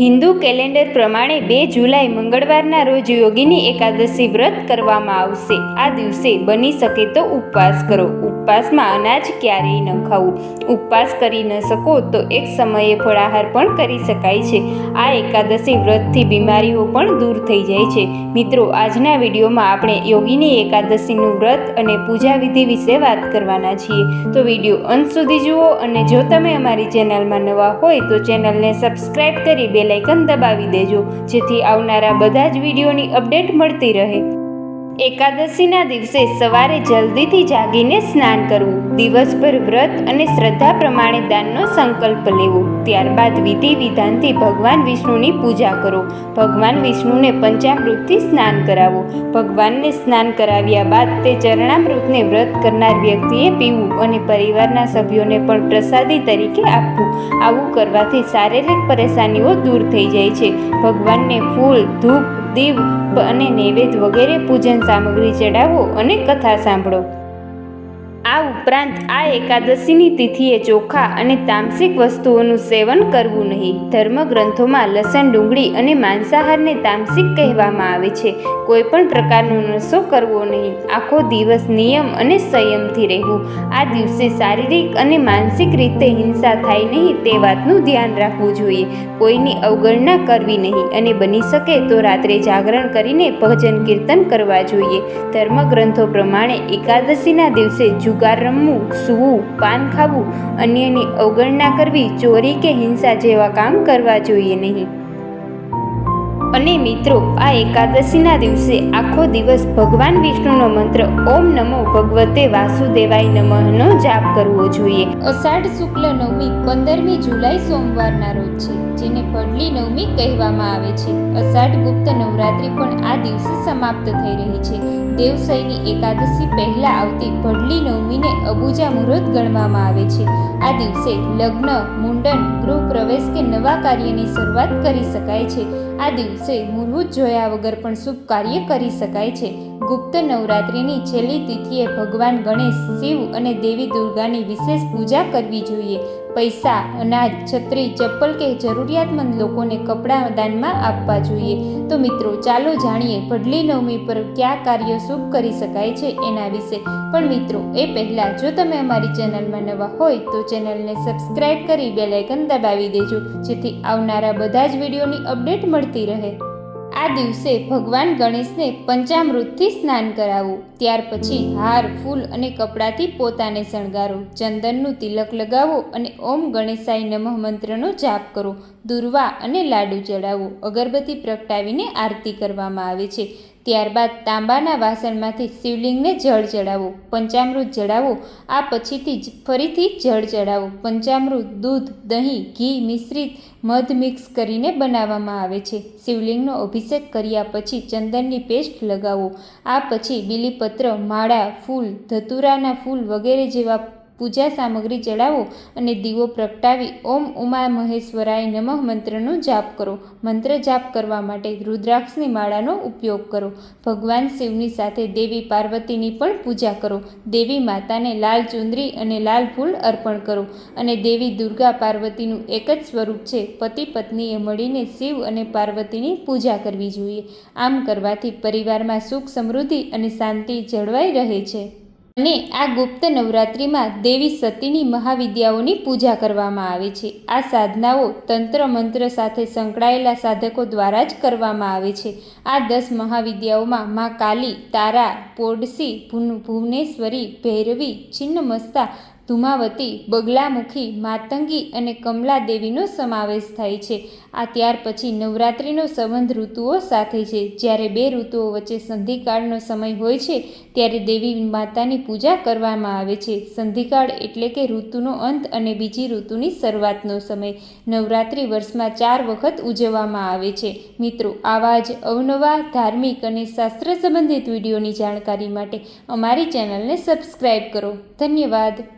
Hindu calendar પ્રમાણે બે જુલાઈ મંગળવારના રોજ યોગીની એકાદશી વ્રત કરવામાં આવશે. આ દિવસે બની શકે તો ઉપવાસ કરો. ઉપવાસમાં અનાજ ક્યારેય ન ખાવું. ઉપવાસ કરી ન શકો તો એક સમયે ફળાહાર પણ કરી શકાય છે. આ એકાદશી વ્રતથી બીમારીઓ પણ દૂર થઈ જાય છે. મિત્રો, આજના વિડીયોમાં આપણે યોગીની એકાદશીનું વ્રત અને પૂજા વિધિ વિશે વાત કરવાના છીએ. તો વીડિયો અંત સુધી જુઓ અને જો તમે અમારી ચેનલમાં નવા હોય તો ચેનલને સબસ્ક્રાઇબ કરી બેલ આઇકન દબાવી દેજો જેથી આવનારા બધા જ વિડીયોની અપડેટ મળતી રહે. એકાદશીના દિવસે સવારે જલ્દીથી જાગીને સ્નાન કરવું, દિવસભર વ્રત અને શ્રદ્ધા પ્રમાણે દાનનો સંકલ્પ લેવો. ત્યારબાદ વિધિ વિધાનથી ભગવાન વિષ્ણુની પૂજા કરો. ભગવાન વિષ્ણુને પંચામૃતથી સ્નાન કરાવો. ભગવાનને સ્નાન કરાવ્યા બાદ તે ચરણામૃતને વ્રત કરનાર વ્યક્તિએ પીવું અને પરિવારના સભ્યોને પણ પ્રસાદી તરીકે આપવું. આવું કરવાથી શારીરિક પરેશાનીઓ દૂર થઈ જાય છે. ભગવાનને ફૂલ, ધૂપ દીવ અને નૈવેદ્ય વગેરે પૂજન સામગ્રી ચડાવો અને કથા સાંભળો. ઉપરાંત આ એકાદશીની તિથિએ ચોખા અને તામસિક વસ્તુઓનું સેવન કરવું નહીં. ધર્મગ્રંથોમાં લસણ, ડુંગળી અને માંસાહારને તામસિક કહેવામાં આવે છે. કોઈ પણ પ્રકારનો નશો કરવો નહીં. આખો દિવસ નિયમ અને સંયમથી રહેવું. આ દિવસે શારીરિક અને માનસિક રીતે હિંસા થાય નહીં તે વાતનું ધ્યાન રાખવું જોઈએ. કોઈની અવગણના કરવી નહીં અને બની શકે તો રાત્રે જાગરણ કરીને ભજન કીર્તન કરવા જોઈએ. ધર્મગ્રંથો પ્રમાણે એકાદશીના દિવસે જુગાર રમવું સૂવું, પાન ખાવું, અન્યની અવગણના કરવી, ચોરી કે હિંસા જેવા કામ કરવા જોઈએ નહીં. અને મિત્રો, આ એકાદશીના દિવસે આખો દિવસ ભગવાન વિષ્ણુનો મંત્ર ઓમ નમો ભગવતે વાસુદેવાય નમઃનો જાપ કરવો જોઈએ. અષાઢ શુક્લ નવમી પંદરમી જુલાઈ સોમવારના રોજ છે, જેને પડલી નવમી કહેવામાં આવે છે. અષાઢ ગુપ્ત નવરાત્રિ પણ આ દિવસે સમાપ્ત થઈ રહી છે. દેવસૈની એકાદશી પહેલા આવતી ભડલી નવમીને અબુજા મુહૂર્ત ગણવામાં આવે છે. આ દિવસે લગ્ન, મુંડન, ગૃહ પ્રવેશ કે નવા કાર્યની શરૂઆત કરી શકાય છે. આ દિવસે મુહૂર્ત જોયા વગર પણ શુભ કાર્ય કરી શકાય છે. ગુપ્ત નવરાત્રિની છેલ્લી તિથિએ ભગવાન ગણેશ, શિવ અને દેવી દુર્ગાની વિશેષ પૂજા કરવી જોઈએ. પૈસા, અનાજ, છત્રી, ચપ્પલ કે જરૂરિયાતમંદ લોકોને કપડાં દાનમાં આપવા જોઈએ. તો મિત્રો, ચાલો જાણીએ ભડલી નવમી પર કયા કાર્યો શુભ કરી શકાય છે એના વિશે. પણ મિત્રો, એ પહેલાં જો તમે અમારી ચેનલમાં નવા હોય તો ચેનલને સબસ્ક્રાઈબ કરી બેલાઇકન દબાવી દેજો, જેથી આવનારા બધા જ વિડીયોની અપડેટ મળતી રહે. આ દિવસે ભગવાન ગણેશને પંચામૃતથી સ્નાન કરાવવું ત્યાર પછી હાર, ફૂલ અને કપડાથી પોતાને શણગારો. ચંદનનું તિલક લગાવો અને ઓમ ગણેશાય નમઃ મંત્રનો જાપ કરો. દુર્વા અને લાડુ ચડાવો. અગરબત્તી પ્રગટાવીને આરતી કરવામાં આવે છે. ત્યારબાદ તાંબાના વાસણમાંથી શિવલિંગને જળ ચડાવો, પંચામૃત ચડાવો આ પછીથી જ ફરીથી જળ ચડાવો. પંચામૃત, દૂધ, દહીં, ઘી મિશ્રિત મધ મિક્સ કરીને બનાવવામાં આવે છે. શિવલિંગનો અભિષેક કર્યા પછી ચંદનની પેસ્ટ લગાવો. આ પછી બીલીપત્ર, માળા, ફૂલ, ધતુરાના ફૂલ વગેરે જેવા પૂજા સામગ્રી ચડાવો અને દીવો પ્રગટાવી ઓમ ઉમા મહેશ્વરાય નમઃ મંત્રનો જાપ કરો. મંત્ર જાપ કરવા માટે રુદ્રાક્ષની માળાનો ઉપયોગ કરો. ભગવાન શિવની સાથે દેવી પાર્વતીની પણ પૂજા કરો. દેવી માતાને લાલ ચુંદરી અને લાલ ફૂલ અર્પણ કરો અને દેવી દુર્ગા પાર્વતીનું એક જ સ્વરૂપ છે, પતિ પત્નીએ મળીને શિવ અને પાર્વતીની પૂજા કરવી જોઈએ. આમ કરવાથી પરિવારમાં સુખ સમૃદ્ધિ અને શાંતિ જળવાઈ રહે છે. અને આ ગુપ્ત નવરાત્રિમાં દેવી સતીની મહાવિદ્યાઓની પૂજા કરવામાં આવે છે. આ સાધનાઓ તંત્ર મંત્ર સાથે સંકળાયેલા સાધકો દ્વારા જ કરવામાં આવે છે. આ દસ મહાવિદ્યાઓમાં મા કાલી, તારા, પોડસી ભુવનેશ્વરી, ભૈરવી, છિન્નમસ્તા ધુમાવતી, બગલામુખી, માતંગી અને કમલા દેવીનો સમાવેશ થાય છે. આ ત્યાર પછી નવરાત્રિનો સંબંધ ઋતુઓ સાથે છે. જ્યારે બે ઋતુઓ વચ્ચે સંધિકાળનો સમય હોય છે, ત્યારે દેવી માતાની પૂજા કરવામાં આવે છે. સંધિકાળ એટલે કે ઋતુનો અંત અને બીજી ઋતુની શરૂઆતનો સમય. નવરાત્રિ વર્ષમાં ચાર વખત ઉજવવામાં આવે છે. મિત્રો, આવા જ અવનવા ધાર્મિક અને શાસ્ત્ર સંબંધિત વિડીયોની જાણકારી માટે અમારી ચેનલને સબસ્ક્રાઈબ કરો. ધન્યવાદ.